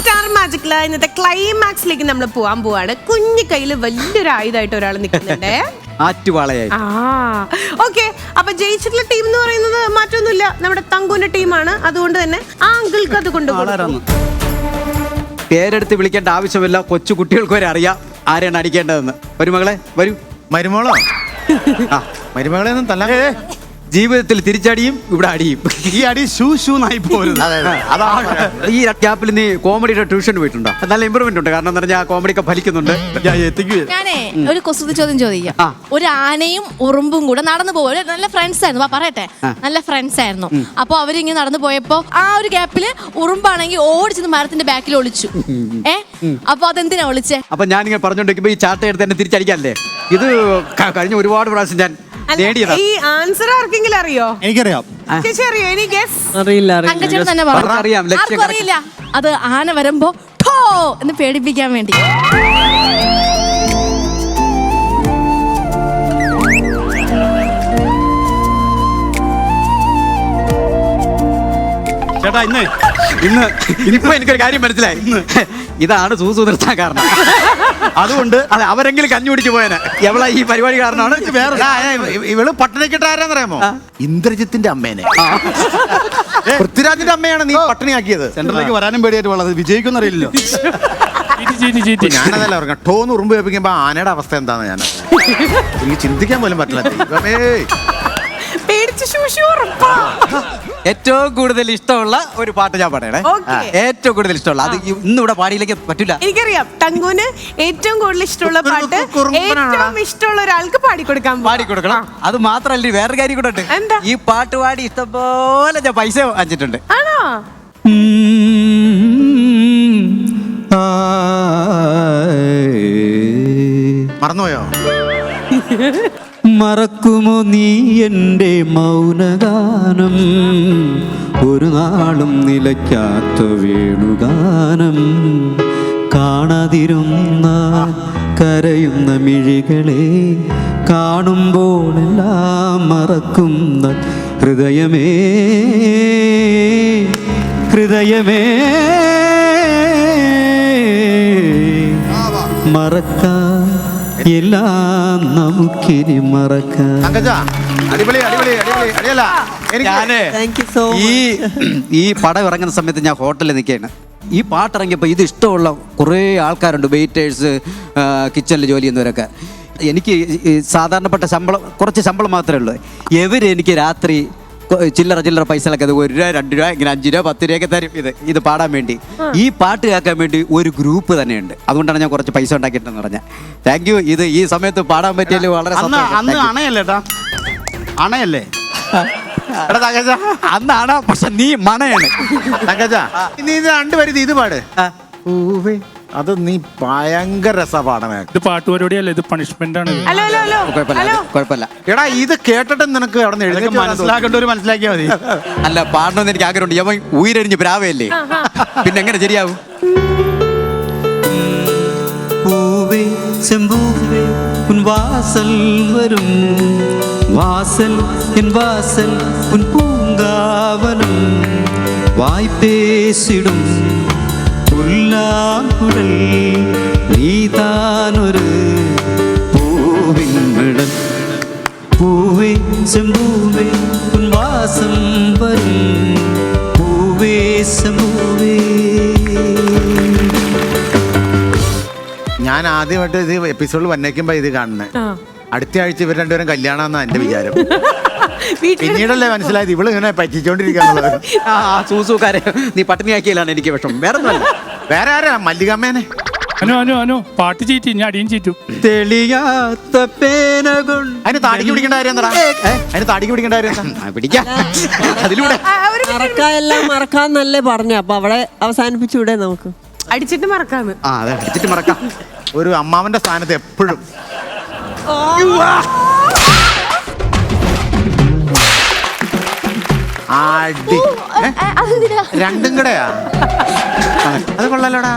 Star മാജിക്കിൽ ഇന്നത്തെ ക്ലൈമാക്സിലേക്ക് നമ്മൾ പോവാൻ പോവാണ്. കുഞ്ഞു കയ്യിൽ വലിയൊരു ആയുധമായിട്ട് ഒരാൾ നിൽക്കുന്നുണ്ട്. ആറ്റുവാളയായി ആ ഓക്കെ അപ്പൊ ജയിച്ചിട്ടുള്ള ടീം എന്ന് പറയുന്നത് മറ്റൊന്നുമില്ല. നമ്മുടെ തങ്കുവിന്റെ ടീമാണ് അതുകൊണ്ട് തന്നെ ആ അങ്കിൾക്ക് അത് കൊണ്ടുപോകും ആളാരാന്ന്? പേരെടുത്ത് വിളിക്കേണ്ട ആവശ്യമില്ല. കൊച്ചു കുട്ടികൾക്ക് വരെ അറിയാം ആരെയാണ് അടിക്കേണ്ടതെന്ന്. ഒരു മകളെ വരൂ. മരുമോളോ? ആ. മരുമകളെ ഒന്നും തല്ല ജീവിതത്തിൽ തിരിച്ചടിയും ഇവിടെ അടിയും. ഈ അടി ഷൂ ഷൂ നായി ഈ ഗ്യാപ്പിൽ നീ കോമഡിയുടെ ട്യൂഷൻ പോയിട്ടുണ്ടോ? നല്ല ഇമ്പ്രൂവ്മെന്റ് ഉണ്ട്. കാരണം എന്താ പറഞ്ഞാൽ കോമഡി ഒക്കെ ഫലിക്കുന്നുണ്ട്. ഞാൻ എത്തിക്കുക ഞാനേ ഒരു കുസൃതി ചോദ്യം ചോദിക്കാം. ഒരു ആനയും ഉറുമ്പും കൂടെ നടന്നു പോകും നല്ല ഫ്രണ്ട്സ് ആയിരുന്നു. വാ പറയട്ടെ. നല്ല ഫ്രണ്ട്സ് ആയിരുന്നു. അപ്പൊ അവരിങ്ങനെ നടന്നു പോയപ്പോ ആ ഒരു ഗ്യാപ്പിൽ ഉറുമ്പാണെങ്കിൽ ഓടിച്ചെന്ന് മരത്തിന്റെ ബാക്കിൽ ഒളിച്ചു. ഏ? അപ്പൊ അതെന്തിനാ ഒളിച്ചേ? അപ്പൊ ഞാനിങ്ങനെ പറഞ്ഞോണ്ടിരിക്കുമ്പോ ഈ ചാട്ട എടുത്ത് എന്നെ തിരിച്ചടിക്കാല്ലേ ഇത് കഴിഞ്ഞ ഒരുപാട് പ്രാവശ്യം ഞാൻ നേടിയതാ. ഈ ആൻസർ ആർക്കെങ്കിലും അറിയോ? എനിക്കറിയാം. ചേച്ചി അറിയോ? എനി ഗസ് അറിയില്ല അറിയില്ല. തങ്കച്ചേട്ടൻ തന്നെ അറിയാം, ലക്ഷ്യം ആർക്കും അറിയില്ല. അത് ആന വരുമ്പോ ഠോ എന്ന് പേടിപ്പിക്കാൻ വേണ്ടി. ചേട്ടാ ഇന്ന് ഇന്ന് ഇപ്പൊ എനിക്കൊരു കാര്യം മനസ്സിലായി. ഇതാണ് സൂസു നിർത്താൻ കാരണം. അതുകൊണ്ട് അതെ അവരെങ്കിലും കഞ്ഞി കുടിച്ചു പോയനെ. എവള ഈ പരിപാടി കാരണമാണ് വേറെ ഇവൾ പട്ടിണിക്കിട്ട് ആരാന്നറിയാമോ ഇന്ദ്രജിത്തിന്റെ അമ്മേനെ. പൃഥ്വിരാജിന്റെ അമ്മയാണ് നീ പട്ടിണിയാക്കിയത്. സെന്ററിലേക്ക് വരാനും പേടിയായിട്ട് വളരെ വിജയിക്കും അറിയില്ലല്ലോ. ഞാനതല്ല പറഞ്ഞ. ടോന്ന് ഉറുമ്പ് കേൾപ്പിക്കുമ്പോ ആനയുടെ അവസ്ഥ എന്താന്ന് ഞാൻ എനിക്ക് ചിന്തിക്കാൻ പോലും പറ്റില്ല. ഏറ്റവും കൂടുതൽ ഇഷ്ടമുള്ള ഒരു പാട്ട് ഞാൻ പാടണേ. Okay. ഏറ്റവും കൂടുതൽ ഇഷ്ടമുള്ള അത് ഇന്നിവിടെ പാടിയിലേക്ക് പറ്റില്ല എനിക്കറിയാം തങ്കുന് ഏറ്റവും കൂടുതൽ ഇഷ്ടമുള്ള പാട്ട്? ഏറ്റവും ഇഷ്ടമുള്ള ഒരാൾക്ക് പാടിക്കൊടുക്കാൻ പോവാ. പാടിക്കൊടുക്കണം. അത് മാത്രമല്ല വേറെ കാര്യം കൂടെ ഉണ്ട്. എന്താ? ഈ പാട്ട് പാടി ഇഷ്ടംപോലെ ഞാൻ പൈസ വാങ്ങിച്ചിട്ടുണ്ട്. ആണോ? മറന്നുപോയോ? മറക്കുമോ നീ എന്റെ മൗനഗാനം? ഒരു നാളും നിലയ്ക്കാത്ത വേണുഗാനം. കാണാതിരുന്ന കരയുന്ന മിഴികളെ കാണുമ്പോഴെല്ലാം മറക്കുന്ന ഹൃദയമേ ഹൃദയമേ. മറക്കാൻ എല്ലാം നമുക്കിനി മറക്കാം. ഞാൻ ഈ ഈ പടം ഇറങ്ങുന്ന സമയത്ത് ഞാൻ ഹോട്ടലിൽ നിൽക്കുകയാണ്. ഈ പാട്ട് ഇറങ്ങിയപ്പോൾ ഇത് ഇഷ്ടമുള്ള കുറേ ആൾക്കാരുണ്ട് വെയിറ്റേഴ്സ് കിച്ചണിൽ ജോലി ചെയ്യുന്നവരൊക്കെ. എനിക്ക് സാധാരണപ്പെട്ട ശമ്പളം കുറച്ച് ശമ്പളം മാത്രമേ ഉള്ളൂ. എവരെനിക്ക് എനിക്ക് രാത്രി ചില്ലറ ചില്ലറ പൈസകളൊക്കെ അത് ഒരു രൂപ രണ്ട് രൂപ ഇങ്ങനെ അഞ്ച് രൂപ പത്ത് രൂപയൊക്കെ തരും. ഇത് ഇത് പാടാൻ വേണ്ടി. ഈ പാട്ട് കേൾക്കാൻ വേണ്ടി ഒരു ഗ്രൂപ്പ് തന്നെയുണ്ട്. അതുകൊണ്ടാണ് ഞാൻ കുറച്ച് പൈസ ഉണ്ടാക്കിയിട്ടെന്ന് പറഞ്ഞത്. താങ്ക് യു ഇത് ഈ സമയത്ത് പാടാൻ പറ്റിയതിൽ വളരെ അന്ന്. അണയല്ലേ അണയല്ലേ? അന്നാണ് പക്ഷെ നീ മണയാണ്. തങ്കജാ നീ രണ്ടുപേരും ഇത് പാട്. പൂവേ അത് നീ ഭയങ്കര രസാ പാടണേ ഇത് പാട്ടുപരിപാടിയല്ല ഇത് പണിഷ്മെന്റ് ആണ് ഇത്. ഹലോ ഹലോ ഹലോ കുഴപ്പമില്ല ഹലോ അത് കുഴപ്പമില്ല എടാ ഇത് കേട്ടിട്ട് നിനക്ക് അവിടെ നിന്ന് ഇതൊക്കെ എഴുന്നേറ്റ് വരാൻ തോന്നി. മനസ്സിലാക്കേണ്ട ഒരു മനസ്സിലാക്കിയാൽ മതി അല്ല പാടണമെന്ന് എനിക്ക് ആഗ്രഹമുണ്ട് യവൻ ഉയരഴിഞ്ഞ് പ്രാവയല്ലേ പിന്നെ എങ്ങനെ ശരിയാവും பூவே செம்பூவே உன் வாசல் வரும் வாசல் என் வாசல் உன் பூங்காவனம் வாய் பேசிடும் ഉല്ലാഹുടൽ നീ പൂവിൻ മടൽ. പൂവേ ചെമ്പൂവേ ഉൻവാസം വരും പൂവേ ചെമ്പൂവേ ഞാൻ ആദ്യമായിട്ട് ഇത് എപ്പിസോഡിൽ വന്നേക്കുമ്പോ ഇത് കാണുന്നത് അടുത്ത ആഴ്ച ഇവർ രണ്ടുപേരും കല്യാണം എന്റെ വിചാരം. പിന്നീടല്ലേ മനസ്സിലായത് ഇവളിങ്ങനെ പറ്റിച്ചോണ്ടിരിക്കാനുള്ളത് ആ സൂസുകാരെ നീ പട്ടിണിയാക്കിയാലാണ് എനിക്ക് വിഷമം. വേറെ ഒന്നല്ല വേറെ ആരാ? മല്ലികമ്മേനെ. അനു അനു അനു പാട്ട് ചീറ്റി ഞാൻ അടിയും ചീറ്റും. തെളിയാത്ത പേന കൊണ്ട് അതിന് താടിക്ക് പിടിക്കേണ്ട കാര്യം എന്താ അതിന് താടിക്ക് പിടിക്കേണ്ട കാര്യം എന്താ? ആ, പിടിക്കാം. അതിലൂടെ. എല്ലാം മറക്കാന്നല്ലേ പറഞ്ഞു. അപ്പൊ അവിടെ അവസാനിപ്പിച്ചൂടെ നമുക്ക്. അടിച്ചിട്ട് മറക്കാന്ന്. ആ അതെ അടിച്ചിട്ട് മറക്കാം. ഒരു അമ്മാവന്റെ സ്ഥാനത്ത് എപ്പോഴും. രണ്ടും കൂടെയാ അത് കൊള്ളാലോടാ.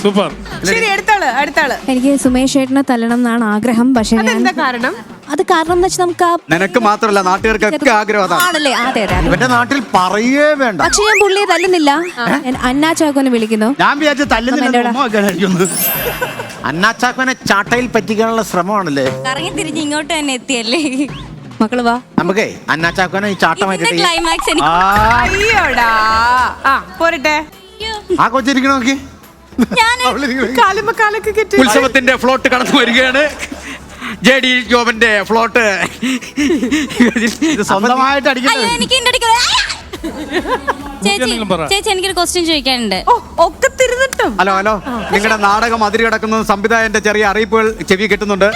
സൂപ്പർ. ശരി അടുത്താൾ അടുത്താൾ. എനിക്ക് സുമേഷ് ചേട്ടനെ തല്ലണം എന്നാണ് ആഗ്രഹം പക്ഷേ ഞാൻ കാരണം? അത് കാരണം എന്ന് വെച്ചാൽ നമുക്ക് നിനക്ക് മാത്രമല്ല നാട്ടുകാർക്കൊക്കെ ആഗ്രഹം ആണല്ലേ? അതെ അതെ അതെ. ഇവന്റെ നാട്ടിൽ പറയേ വേണ്ട. പക്ഷെ ഞാൻ പുള്ളിയെ തല്ലുന്നില്ല. ഞാൻ അന്നാ ചാക്കോനെ വിളിക്കുന്നു. ഞാൻ വിചാരിച്ചു തല്ലുന്നില്ല അന്നാച്ചാക്കോനെ ചാട്ടയിൽ പറ്റിക്കാനുള്ള ശ്രമമാണല്ലേ? കറങ്ങി തിരിഞ്ഞ് ഇങ്ങോട്ട് തന്നെ എത്തിയല്ലേ? മക്കൾ വാ. നമുക്കേ അന്നാച്ചാക്കോനെ ഈ ചാട്ടമായിട്ട് ഇതിന്റെ മാറ്റിട്ട് ക്ലൈമാക്സ് എനിക്ക് അയ്യോടാ. ആ പോരട്ടെ. ആ കൊച്ചിരിക്കണ നോക്കി. ഞാൻ കാലുമ്പ കാലൊക്കെ കെട്ടി. ഉത്സവത്തിന്റെ ഫ്ലോട്ട് കടന്നു വരികയാണ്. ജെ ഡി ജോബിന്റെ ഫ്ലോട്ട് ഇത് സ്വന്തമായിട്ട് അയ്യോ അടിക്കുന്നത് എനിക്ക് അടുക്ക ചേച്ചി എന്തെങ്കിലും പറ. ചേച്ചി എനിക്കൊരു ക്വസ്റ്റ്യൻ ചോദിക്കാനുണ്ട്. ഓ ഒക്കെ തിരുന്നിട്ടും. Hello hello. നിങ്ങളുടെ നാടകം അതിരി കിടക്കുന്ന സംവിധായകന്റെ ചെറിയ അറിയിപ്പുകൾ ചെവി കിട്ടുന്നുണ്ട്.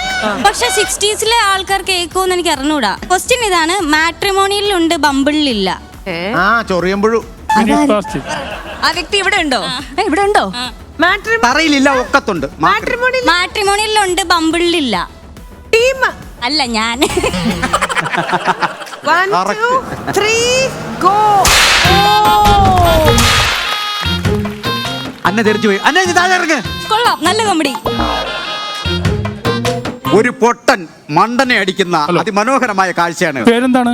പക്ഷെ സിക്സ്റ്റീസിലെ ആൾക്കാർ കേൾക്കുമെന്ന് എനിക്ക് അറിഞ്ഞൂടാ. ക്വസ്റ്റ്യൻ ഇതാണ് മാട്രിമോണിയിലുണ്ട് ബമ്പിളിലില്ല. ആ ചൊറിയുമ്പോഴും. ആ വ്യക്തി ഇവിടെ ഉണ്ടോ? ഏ, ഇവിടെ ഉണ്ടോ? മാട്രി തറയിലില്ല ഒക്കത്തുണ്ട്. മാട്രിമോണി മാട്രിമോണിയിലുണ്ട് ബമ്പിളിലില്ല. ടീം. അല്ല ഞാൻ. One two three go Anna തെറിച്ചു പോയി. അന്ന ഇത് താഴെ ഇറങ്ങ്. കൊള്ളാം നല്ല കോമഡി ഒരു പൊട്ടൻ മണ്ടനെ അടിക്കുന്ന അതിമനോഹരമായ കാഴ്ചയാണ്. പേരെന്താണ്?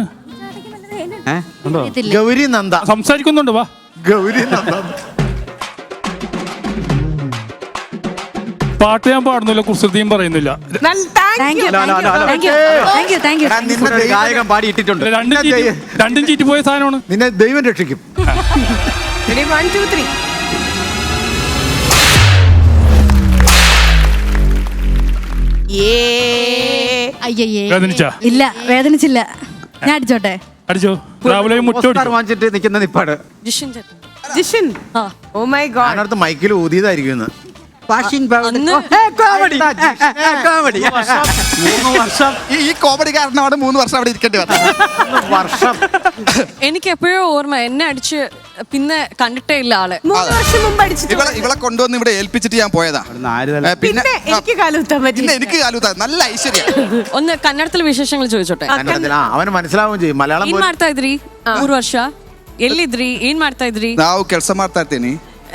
ഗൗരി നന്ദ സംസാരിക്കുന്നുണ്ട് വാ. ഗൗരി നന്ദ പാട്ട് ഞാൻ പാടുന്നില്ല കുസൃതിയും പറയുന്നില്ല. ഗായകൻ പാടി ഇട്ടിട്ടുണ്ട് രണ്ടും ചീറ്റ് രണ്ടും പോയ സാധനമാണ്. നിന്നെ ദൈവം രക്ഷിക്കും. അയ്യയ്യേ. വേദനിച്ചാ? ഇല്ല വേദനിച്ചില്ല. ഞാൻ അടിച്ചോട്ടെ? അടിച്ചോ? രാവിലെ വാങ്ങിച്ചിട്ട് നിൽക്കുന്ന നിപ്പാട്. ജിഷൻ ഓ മൈ ഗോഡ് മൈക്കിൽ ഊതിയതായിരിക്കും ഇന്ന്. വാഷിംഗ് കോമഡി കോമഡി മൂന്ന് വർഷം ഈ കോമഡി കാരണം അവിടെ മൂന്ന് വർഷം അവിടെ ഇരിക്കേണ്ടി വന്നു. വർഷം. എനിക്ക് എപ്പോഴും ഓർമ്മ എന്നെ അടിച്ച് പിന്നെ കണ്ടിട്ടേ ഇല്ല ആളെ. മൂന്ന് വർഷം മുമ്പ് ഇവളെ അടിച്ചിട്ടുണ്ട് ഇവളെ കൊണ്ടുവന്ന് ഇവിടെ ഏൽപ്പിച്ചിട്ട് ഞാൻ പോയതാ. പിന്നെ എനിക്ക് കാലുത്താൻ പറ്റി പിന്നെ എനിക്ക് കാലൂത്ത നല്ല ഐശ്വര്യ. ഒന്ന് കന്നഡത്തിൽ വിശേഷങ്ങൾ ചോദിച്ചോട്ടെ? ആ അവന് മനസ്സിലാവുകയും ചെയ്യും. മലയാളം ಏನ್ പോലും ಮಾಡ್ತಾ ಇದ್ರಿ ಮೂರ್ ವರ್ಷ ಎಲ್ಲಿದ್ರಿ ಏನ್ ಮಾಡ್ತಾ ಇದ್ರಿ ನಾವು ಕೆಲಸ ಮಾಡ್ತಾ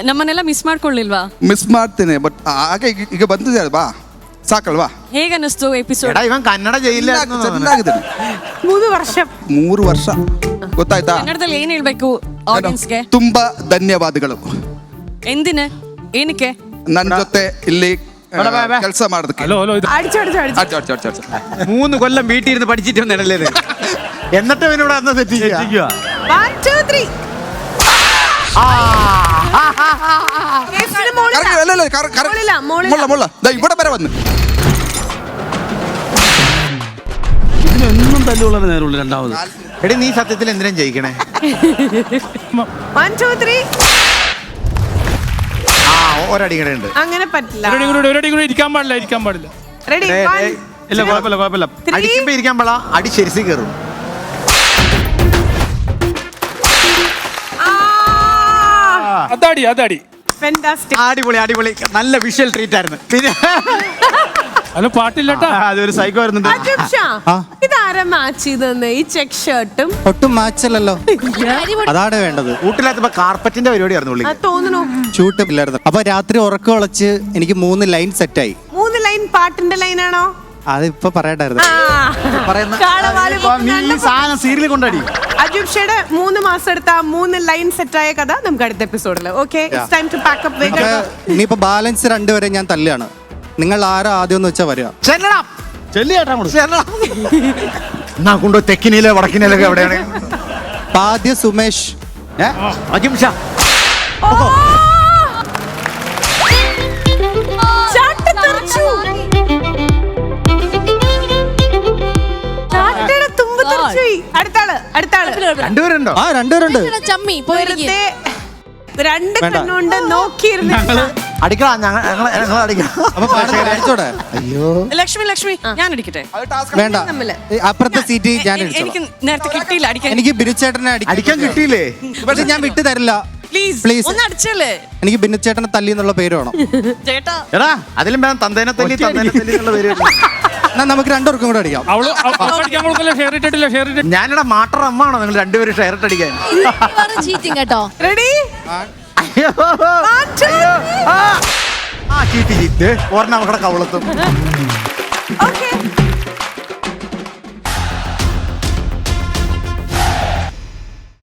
ನಮ್ಮನ್ನೆಲ್ಲ ಮಿಸ್ ಮಾಡ್ಕೊಳ್ಳಿಲ್ವಾ? ಮಿಸ್ ಮಾಡ್ತೇನೆ ಬಟ್ ಹಾಗೆ ಈಗ- ಈಗ ಬಂದಿದೆ ಅಲ್ವಾ? ಸಾಕಲ್ವಾ? ಹೇಗನ್ನಿಸ್ತು എടാ, ಎಪಿಸೋಡ್ ഇവൻ ಕನ್ನಡ ജയിലിലായിരുന്നു തോന്നുന്നു. ಚೆನ್ನಾಗಿದೆ ಮೂರು ವರ್ಷ. ಮೂರು ವರ್ಷ. ಗೊತ್ತಾಯ್ತಾ? ಕನ್ನಡದಲ್ಲಿ ಏನ್ ಹೇಳ್ಬೇಕು ಆಡಿಯನ್ಸ್ಗೆ ತುಂಬಾ ಧನ್ಯವಾದಗಳು. ಎಂದಿನ? ಏನಕ್ಕೆ? ನನ್ನ ಜೊತೆ ಇಲ್ಲಿ ಕೆಲಸ ಮಾಡೋದಕ್ಕೆ. ಹಲೋ ಹಲೋ ഇത് അടിച്ചു അടിച്ചു അടിച്ചു ಅಡ್ಡ, ಅಡ್ಡ, ಅಡ್ಡ, ಅಡ್ಡ. മൂന്ന് കൊല്ലം വീട്ടിൽ മോളിലാ, മോളിലാ. മുള്ള, മുള്ള. ദാ ഇവിടെ വരെ വന്ന്. ഇതിനൊന്നും തല്ലുള്ള നേരമുള്ളൂ രണ്ടാമത്. എടി നീ സത്യത്തിൽ എന്തിനും ജയിക്കണേ? ആ ഒരടി കൂടെ ഉണ്ട്. അങ്ങനെ പറ്റില്ല. ഒരടി കൂടെ ഒരടി കൂടെ ഇരിക്കാൻ പാടില്ല ഇരിക്കാൻ പാടില്ല. റെഡി ഇല്ല കുഴപ്പമില്ല കുഴപ്പമില്ല. ത്രീ അടിക്കുമ്പോ ഇരിക്കാൻ പാടാ അടി ശരിസി കയറും. അതാടി അതാടി. ഫെന്റാസ്റ്റിക് അടിപൊളി അടിപൊളി. നല്ല വിഷ്വൽ ട്രീറ്റ് ആയിരുന്നു. പിന്നെ അല്ല പാട്ടില്ലട്ടാ. അതൊരു സൈക്കോ വരുന്നുണ്ട് അജബ് ഷാ ഇതാരാ മാച്ച് ചെയ്തെന്ന് ഈ ചെക്ക് ഷർട്ടും ഒട്ടും മാച്ചല്ലല്ലോ അതാണ് വേണ്ടത്. വീട്ടിലകത്തപ്പോ കാർപ്പറ്റിന്റെ പരിപാടിയായിരുന്നു പുള്ളി അത് തോന്നുന്നു. ചൂട്ടില്ലായിരുന്നു അപ്പൊ രാത്രി ഉറക്കം ഉളച്ച് എനിക്ക് മൂന്ന് ലൈൻ സെറ്റായി മൂന്ന് ലൈൻ പാട്ടിന്റെ ലൈനാണോ അതിപ്പോ പറയുന്ന കാളവാൽ നീ ഈ സാധനം സീരിയൽ കൊണ്ടടി അജുബ് ഷയുടെ മൂന്ന് മാസം എടുത്ത ആ മൂന്ന് ലൈൻ സെറ്റ് ആയ കഥ നമുക്ക് അടുത്ത എപ്പിസോഡിൽ okay time to pack up ഇനിയിപ്പോ ബാലൻസ് രണ്ടുപേരെ ഞാൻ തല്ലുകയാണ്. നിങ്ങൾ ആരോ ആദ്യം എന്ന് വെച്ചാൽ വരിക. ചെല്ലണം ചെല്ലിയേട്ടാ അങ്ങോട്ട്. എന്നാ കൊണ്ടോ തെക്കിനിയിലെ വടക്കിനിയിലൊക്കെ എവിടെയാണ്? അപ്പൊ ആദ്യം സുമേഷ്. ഏ? അജിംഷ തുമ്പ് രണ്ടുപേരുണ്ടോ? ആ രണ്ടുപേരുണ്ട്. ചമ്മി പോയിരിക്കും. രണ്ട് വേണ്ട. കണ്ണുകൊണ്ട് നോക്കിയിരുന്ന അടിക്കണം ഞങ്ങൾ ഞങ്ങൾ അടിക്കണം. അപ്പൊ പാടാൻ അയ്യോ. ലക്ഷ്മി ലക്ഷ്മി ഞാൻ അടിക്കട്ടെ വേണ്ട. ഈ അപ്പുറത്തെ സീറ്റ് ഞാൻ എനിക്ക് നേരത്തെ കിട്ടിയില്ല അടിക്കാൻ എനിക്ക് ബിനുചേട്ടനെ അടിക്കാൻ കിട്ടിയില്ലേ? പക്ഷെ ഞാൻ വിട്ടു തരില്ല. Please Please. ഒന്ന് അടിച്ചല്ലേ? എനിക്ക് ബിനുചേട്ടനെ തല്ലി എന്നുള്ള പേര് വേണം. ചേട്ടാ. എടാ അതിലും വേണം തന്തേനെ തല്ലി തന്തേനെ തല്ലി എന്നുള്ള പേര് എന്നാ നമുക്ക് രണ്ടുപേർക്കും കൂടെ അടിക്കാം. അവൾ അടിക്കാൻ കൊടുക്കല്ല? ഷെയർ ഇട്ടിട്ടില്ല? ഷെയർ ഇട്ടിട്ട് ഞാനിവിടെ മാട്ടർ അമ്മാണോ? നിങ്ങൾ രണ്ടുപേരും ഷെയർ ഇട്ട് അടിക്കാൻ. ചീറ്റിംഗ് കേട്ടോ. റെഡി അയ്യോ. ആ. ചീറ്റി ചീറ്റ് ഓർമ്മ അവരുടെ കവളത്തും. ഓക്കെ